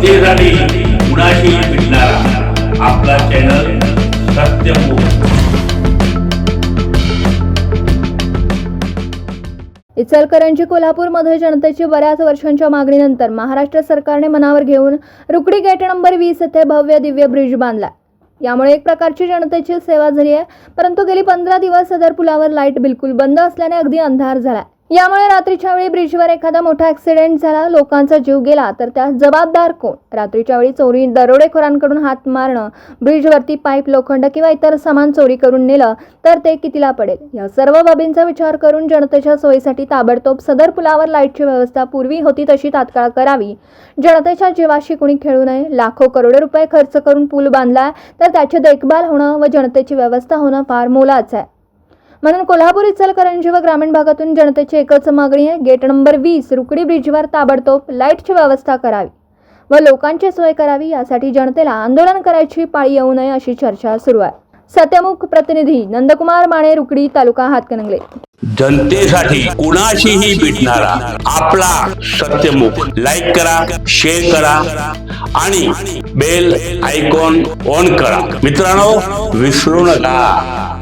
जनतेसाठी कुणाशी भेटणारा आपला चॅनल सत्यमुख इचलकरंजी कोल्हापूरमध्ये जनतेची बऱ्याच वर्षांच्या मागणीनंतर महाराष्ट्र सरकारने मनावर घेऊन रुकडी गेट नंबर वीस येथे भव्य दिव्य ब्रिज बांधला. यामुळे एक प्रकारची जनतेची सेवा झाली आहे परंतु गेली पंधरा दिवस सदर पुलावर लाइट बिलकुल बंद असल्याने अगदी अंधार झाला यामुळे रात्रीच्या वेळी ब्रिजवर एखादा मोठा ऍक्सिडेंट झाला लोकांचा जीव गेला तर त्यास जबाबदार कोण? रात्रीच्या वेळी चोरी दरोडेखोरांकडून हात मारणं ब्रिजवरती पाईप लोखंड किंवा इतर सामान चोरी करून नेलं तर ते कितीला पडेल? या सर्व बाबींचा विचार करून जनतेच्या सोयीसाठी ताबडतोब सदर पुलावर लाईटची व्यवस्था पूर्वी होती तशी तात्काळ करावी. जनतेच्या जीवाशी कुणी खेळू नये लाखो करोडो रुपये खर्च करून पूल बांधला तर त्याची देखभाल होणं व जनतेची व्यवस्था होणं फार मोलाचं आहे. म्हणून कोल्हापूर इचलकरंजी व ग्रामीण भागातून जनतेची एकच मागणी आहे. गेट नंबर वीस रुकडी ब्रिजवर ताबडतोब लाईटची व्यवस्था करावी व लोकांची सोय करावी यासाठी जनतेला आंदोलन करायची पाळी येऊ नये अशी चर्चा सुरू आहे. सत्यमुख प्रतिनिधी नंदकुमार माने रुकडी तालुका हातकणंगले. जनतेसाठी कुणाशीही भेटणारा आपला सत्यमुख लाईक करा शेअर करा आणि बेल आयकॉन ऑन करा. मित्रांनो विसरू नका.